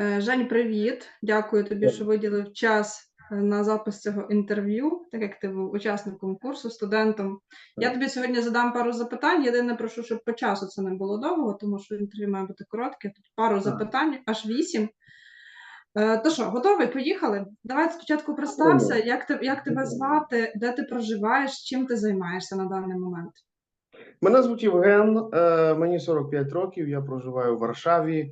Е, Жень, привіт. Дякую тобі, що виділив час е, на запис цього інтерв'ю, так як ти був учасником курсу, студентом. Я тобі сьогодні задам пару запитань. Єдине прошу, щоб по часу це не було довго, тому що інтерв'ю має бути коротке. Тут пару запитань, аж вісім. Е, То що, готовий? Поїхали? Давай спочатку представся, як, те- як тебе звати, де ти проживаєш, чим ти займаєшся на даний момент. Мене звуть Євген, мені 45 років, я проживаю в Варшаві.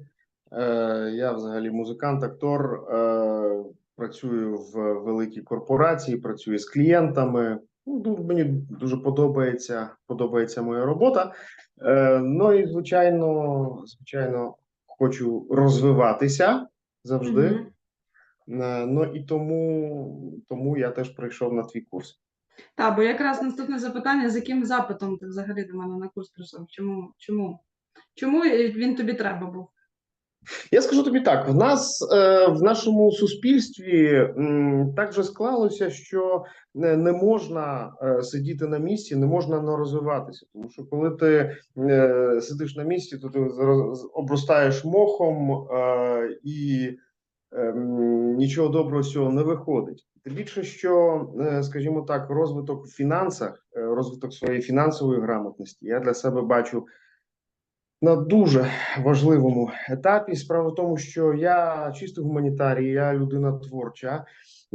Е, Я взагалі музикант, актор, е, працюю в великій корпорації, працюю з клієнтами. Ну, Мені дуже подобається, подобається моя робота. Е, Ну і звичайно, звичайно, хочу розвиватися завжди. Мгм. Е, Ну і тому, тому я теж прийшов на твій курс. Так, бо якраз наступне запитання: з яким запитом ти взагалі до мене на курс прийшов? Чому? Чому? Чому він тобі треба був? Я скажу тобі так: в нас е, в нашому суспільстві так же склалося, що не, можна е, сидіти на місці, не можна не розвиватися. Тому що коли ти е, сидиш на місці, то ти обростаєш мохом і ем, нічого доброго з цього не виходить. Тим більше, що, скажімо так, розвиток в фінансах, розвиток своєї фінансової грамотності, я для себе бачу на дуже важливому етапі. Справа в тому, що я чисто гуманітарій, я людина творча,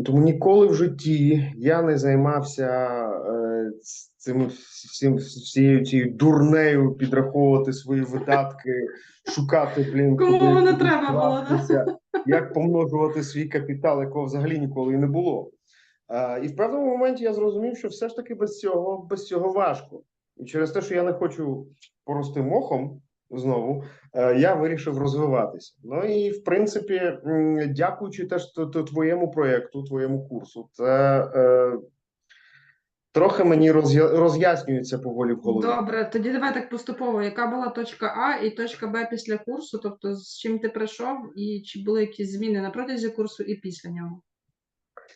тому ніколи в житті я не займався е, цим всім всією цією дурнею підраховувати свої видатки, шукати блін, Кому куди- воно треба було, да? як помножувати свій капітал, якого взагалі ніколи і не було. Е, і в певному моменті я зрозумів, що все ж таки без цього, без цього важко. І через те, що я не хочу порости мохом знову, е, я вирішив розвиватися. Ну і в принципі, дякуючи теж твоєму проєкту, твоєму курсу, це е, трохи мені роз'я- роз'яснюється поволі в голові. Добре, тоді давай так поступово. Яка була точка А і точка Б після курсу? Тобто, з чим ти прийшов, і чи були якісь зміни на протязі курсу і після нього?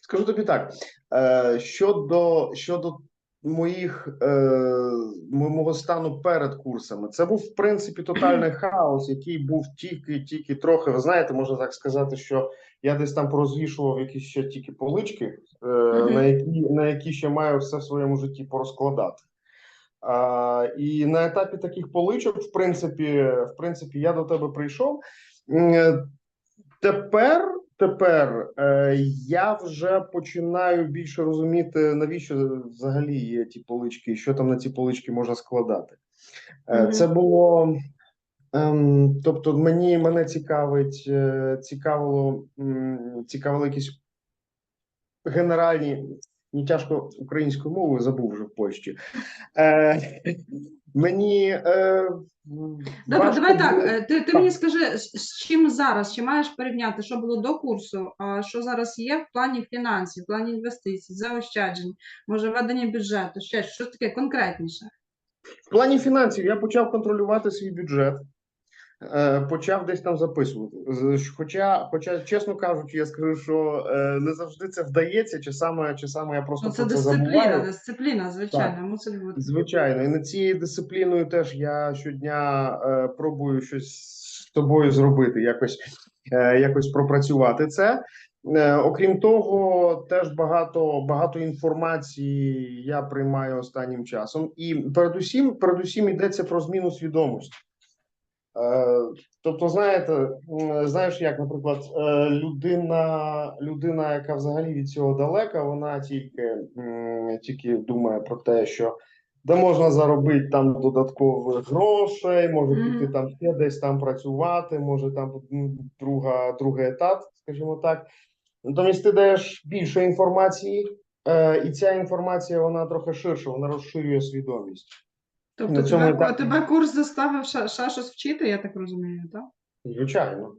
Скажу тобі так: е, щодо, щодо моїх е, мого стану перед курсами, це був в принципі тотальний хаос, який був тільки, тільки трохи. Ви знаєте, можна так сказати, що я десь там порозвішував якісь ще тільки полички, е, на які на які ще маю все в своєму житті порозкладати. А, і на етапі таких поличок, в принципі, в принципі, я до тебе прийшов. Е, Тепер, тепер е, я вже починаю більше розуміти, навіщо взагалі є ті полички, і що там на ці полички можна складати. Е. Це було. Ем, тобто, мені мене цікавить, е, цікавило, м, цікавили якісь генеральні, не тяжко українською мовою, забув вже в Польщі. Е, мені е, Добре, давай так. е, Ти, ти мені скажи, з, чим зараз? Чи маєш порівняти, що було до курсу, а що зараз є в плані фінансів, в плані інвестицій, заощаджень, може ведення бюджету, ще щось таке конкретніше? В плані фінансів я почав контролювати свій бюджет, почав десь там записувати. Хоча, хоча, чесно кажучи, я скажу, що е, не завжди це вдається, чи саме, чи саме я просто Ну, це про це дисципліна, забуваю. дисципліна, звичайно, мусить бути. Звичайно, і над цією дисципліною теж я щодня е, пробую щось з тобою зробити, якось, е, якось пропрацювати це. Е, окрім того, теж багато, багато інформації я приймаю останнім часом, і передусім, передусім йдеться про зміну свідомості. Е, тобто, знаєте, знаєш, як, наприклад, е, людина, людина, яка взагалі від цього далека, вона тільки, тільки думає про те, що де можна заробити там додаткових грошей, може Мгм. піти там ще десь там працювати, може там друга, другий етап, скажімо так. Натомість ти даєш більше інформації, е, і ця інформація вона трохи ширша, вона розширює свідомість. Тобто на цьому тебе, етапі- тебе курс заставив ще, ще щось вчити, я так розумію, так? Звичайно.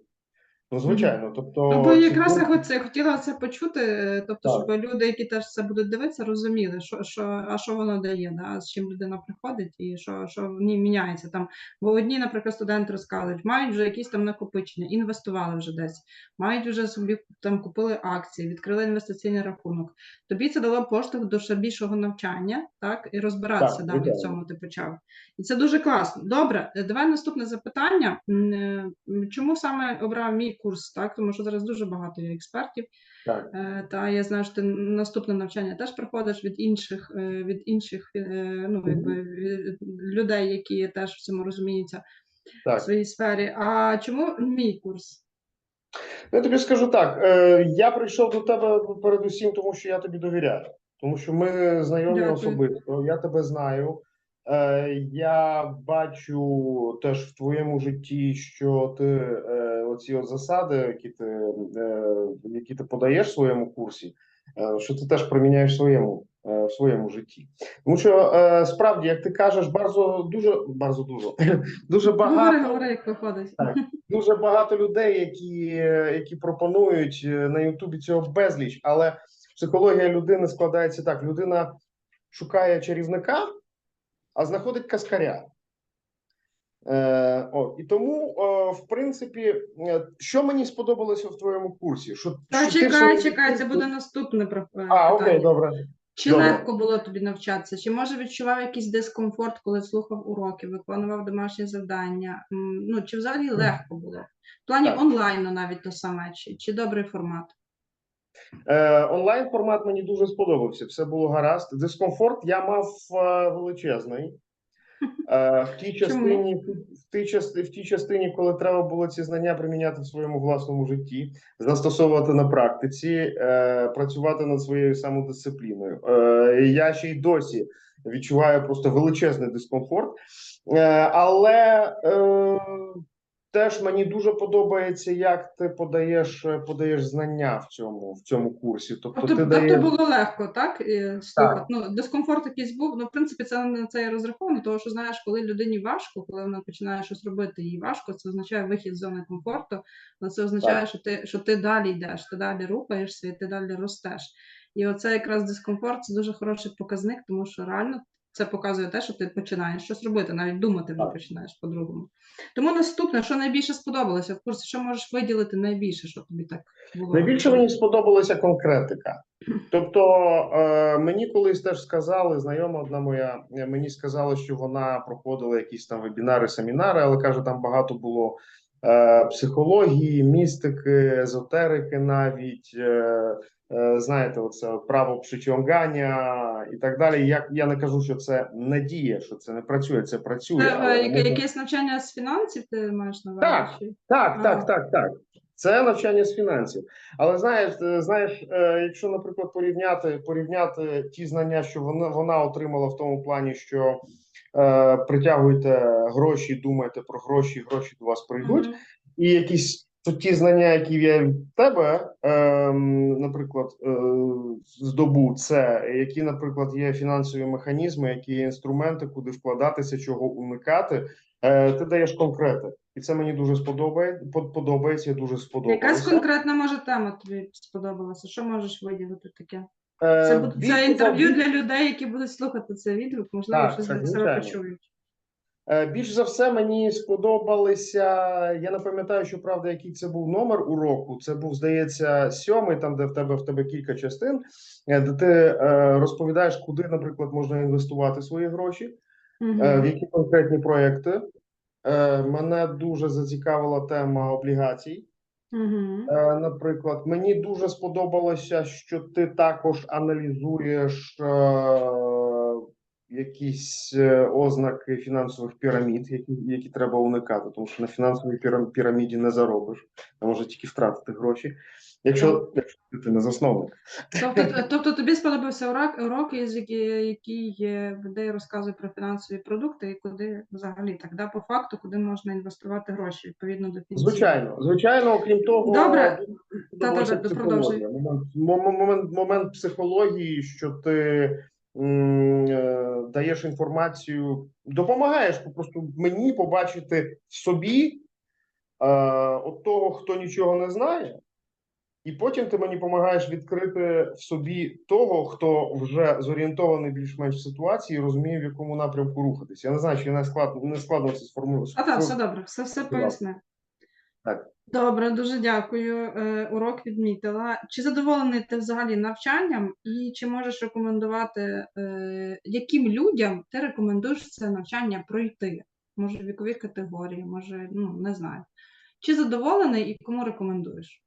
Ну, звичайно. Тобто, Ну, бо це якраз я хоч- хотіла це почути, тобто, Так. щоб люди, які теж це будуть дивитися, розуміли, що, що, а що воно дає, да? з чим людина приходить і що, що в ній міняється. Там, бо одні, наприклад, студенти розказують, мають вже якісь там накопичення, інвестували вже десь, мають вже собі там купили акції, відкрили інвестиційний рахунок. Тобі це дало поштовх до ще більшого навчання, так, і розбиратися Так, далі в цьому ти почав. І це дуже класно. Добре, давай наступне запитання. Е, Чому саме обрав мій курс, так? Тому що зараз дуже багато є експертів. Так. Е, Та я знаю, що ти наступне навчання теж проходиш від інших, е, від інших е, ну, якби, від людей, які теж в цьому розуміються в своїй сфері. А чому мій курс? Я тобі скажу так: я прийшов до тебе передусім, тому що я тобі довіряю, тому що ми знайомі Дякую. особисто, я тебе знаю. Я бачу теж в твоєму житті, що ти оці от засади, які ти, е, які ти подаєш в своєму курсі, е, що ти теж приміняєш в своєму, е, в своєму житті. Тому що справді, як ти кажеш, bardzo, дуже, bardzo dużo, дуже багато. Говори, говори, як виходить. Так. дуже багато людей, які, які пропонують на Ютубі цього безліч, але психологія людини складається так: людина шукає чарівника, а знаходить каскаря. Е, о, і тому, е, в принципі, е, що мені сподобалося в твоєму курсі? Що, Та що чекай, своєму чекай, це буде наступне про- е, А, питання. окей, добре. Чи Добре. легко було тобі навчатися? Чи може відчував якийсь дискомфорт, коли слухав уроки, виконував домашні завдання? Ну чи взагалі легко було? В плані Так. онлайну навіть то саме, чи, чи добрий формат? Е, онлайн формат мені дуже сподобався. Все було гаразд. Дискомфорт я мав величезний. В тій частині, в тій частині, в тій частині, коли треба було ці знання приміняти в своєму власному житті, застосовувати на практиці, е, працювати над своєю самодисципліною. Е, я ще й досі відчуваю просто величезний дискомфорт, е, але теж мені дуже подобається, як ти подаєш, подаєш знання в цьому, в цьому курсі. Тобто, Тобто, ти тобто було легко, так? І слухати. Ну, дискомфорт якийсь був. Ну, в принципі, це на це і розраховано, тому що знаєш, коли людині важко, коли вона починає щось робити, їй важко, це означає вихід з зони комфорту, але це означає, що ти, що ти далі йдеш, ти далі рухаєшся і ти далі ростеш. І оце якраз дискомфорт це дуже хороший показник, тому що реально це показує те, що ти починаєш щось робити, навіть думати Так. починаєш по-другому. Тому наступне, що найбільше сподобалося в курсі, що можеш виділити найбільше, що тобі так було? Найбільше мені сподобалася конкретика. Тобто, е, мені колись теж сказали, знайома одна моя, е, мені сказала, що вона проходила якісь там вебінари, семінари, але каже, там багато було е, психології, містики, езотерики навіть. Е, знаєте, оце право пшичонгання і так далі. Я, я не кажу, що це не діє, що це не працює, це працює. Це, але е, яке- можна- якесь навчання з фінансів ти маєш на увазі? Так. Так, так, так, так. Це навчання з фінансів. Але знаєш, е, знаєш, е, якщо, наприклад, порівняти, порівняти ті знання, що вона, вона отримала в тому плані, що е, притягуєте гроші, думаєте про гроші, гроші до вас прийдуть, Мгм. і якісь то ті знання, які я від тебе, е, наприклад, е, здобув, це які, наприклад, є фінансові механізми, які є інструменти, куди вкладатися, чого уникати. Е, ти даєш конкрети, і це мені дуже сподобає, под- подобається. Я дуже Якась конкретна може тема тобі сподобалася? Що можеш виділити таке? Е, Це буде це інтерв'ю для людей, які будуть слухати цей відгук, можливо, щось почують. Е, Більш за все, мені сподобалися. Я не пам'ятаю, що правда, який це був номер уроку. Це був, здається, сьомий, там де в тебе в тебе кілька частин, е, де ти е, розповідаєш, куди, наприклад, можна інвестувати свої гроші, е, в які конкретні проекти. Мене дуже зацікавила тема облігацій. Е, Наприклад, мені дуже сподобалося, що ти також аналізуєш якісь е, ознаки фінансових пірамід, які, які треба уникати, тому що на фінансовій піра- піраміді не заробиш, а може тільки втратити гроші, якщо, якщо ти не засновник. Тобто, тобто тобі сподобався урок, урок із який, е, розказує про фінансові продукти і куди взагалі так, да, по факту, куди можна інвестувати гроші відповідно до кінців. Звичайно, звичайно, окрім того, Добре. продовжуй. психологія. Момент, мом- момент, момент психології, що ти е, даєш інформацію, допомагаєш просто мені побачити в собі е, от того, хто нічого не знає, і потім ти мені допомагаєш відкрити в собі того, хто вже зорієнтований більш-менш в ситуації, і розуміє, в якому напрямку рухатись. Я не знаю, чи не складно не складно це сформулювати. А так, все добре, все, все пояснив. Так. Добре, дуже дякую. Е, Урок відмітила. Чи задоволений ти взагалі навчанням, і чи можеш рекомендувати, е, яким людям ти рекомендуєш це навчання пройти? Може, вікові категорії, може, ну не знаю. Чи задоволений і кому рекомендуєш?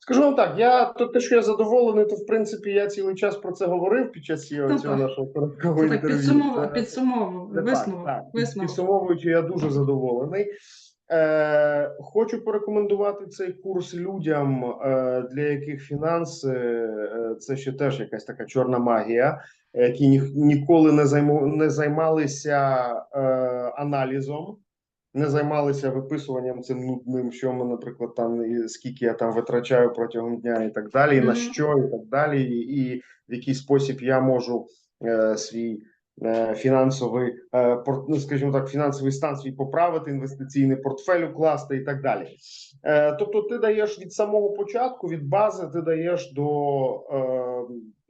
Скажу вам так, я то те, що я задоволений, то в принципі я цілий час про це говорив під час цього, Ну, нашого короткого інтерв'ю. підсумову, Це- підсумову, це так, так. висновок. Підсумовуючи, я дуже задоволений. Е, хочу порекомендувати цей курс людям, е, для яких фінанси е, це ще теж якась така чорна магія, які ні, ніколи не, займу, не займалися е, аналізом, не займалися виписуванням цим нудним, що ми, наприклад, там і скільки я там витрачаю протягом дня, і так далі, і на що, і так далі, і, і в який спосіб я можу е, свій фінансовий е, ну, скажімо так, фінансовий стан свій поправити, інвестиційний портфель укласти і так далі. Е, тобто, ти даєш від самого початку, від бази, ти даєш до,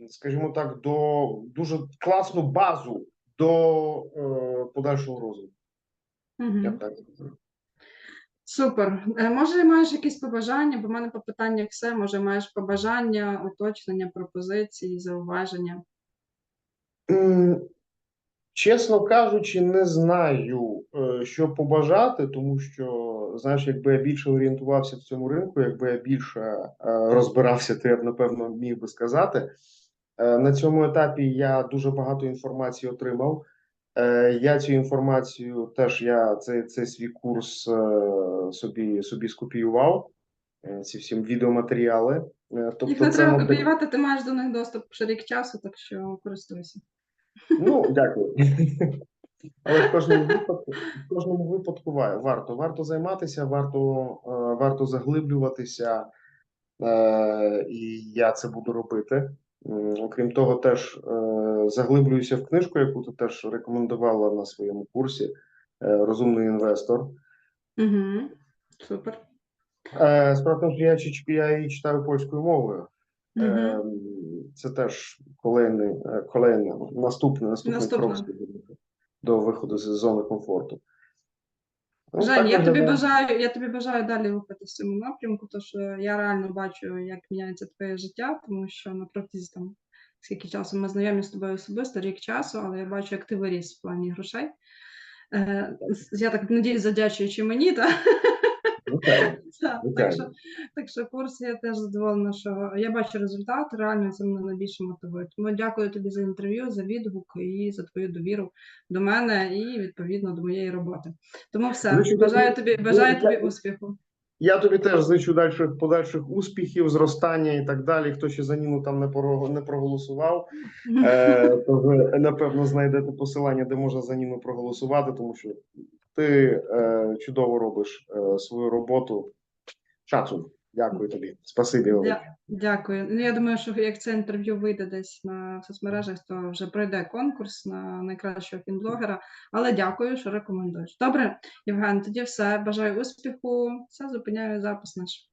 е, скажімо так, до дуже класну базу до е, подальшого розвитку. Мгм. Я так. Супер. Е, Може, маєш якісь побажання? Бо в мене по питаннях все. Може, маєш побажання, уточнення, пропозиції, зауваження? Чесно кажучи, не знаю, е, що побажати, тому що знаєш, якби я більше орієнтувався в цьому ринку, якби я більше е, розбирався, то я б напевно міг би сказати. Е, На цьому етапі я дуже багато інформації отримав. Я цю інформацію теж я цей, цей свій курс собі, собі скопіював. Ці всі відеоматеріали. Е, Їх Тобто, не треба копіювати, ти маєш до них доступ ще рік часу, так що користуйся. Ну, дякую. Але в кожному випадку, в кожному випадку варто. Варто займатися, варто, е, варто заглиблюватися, е, і я це буду робити. Окрім того, теж е, заглиблююся в книжку, яку ти теж рекомендувала на своєму курсі Розумний інвестор. Угу. Супер. Що я, її читаю польською мовою. Угу. Це теж kolejний, е, kolejний наступний, наступний Наступне. крок до- виходу з зони комфорту. Ну, Жень, так я тобі бажаю, я тобі бажаю далі рухатися в цьому напрямку, тому що я реально бачу, як міняється твоє життя, тому що на протязі там скільки часу ми знайомі з тобою особисто, рік часу, але я бачу, як ти виріс в плані грошей. Е, я так надіюсь, задячуючи мені, та? Вітаю. Так, Вітаю. так, що, так що курс я теж задоволена, що я бачу результат, реально це мене найбільше мотивує. Тому дякую тобі за інтерв'ю, за відгук і за твою довіру до мене і відповідно до моєї роботи. Тому все, бажаю тобі, бажаю тобі успіху. Я тобі теж зичу дальших подальших успіхів, зростання і так далі. Хто ще за Ніну там не не проголосував, е, то ви напевно знайдете посилання, де можна за Ніну проголосувати, тому що ти е, чудово робиш е, свою роботу. Шацун. Дякую тобі. Спасибі. Дя- Дякую. Ну, я думаю, що як це інтерв'ю вийде десь на соцмережах, то вже пройде конкурс на найкращого фінблогера. Але дякую, що рекомендуєш. Добре, Євген, тоді все. Бажаю успіху. Все, зупиняю запис наш.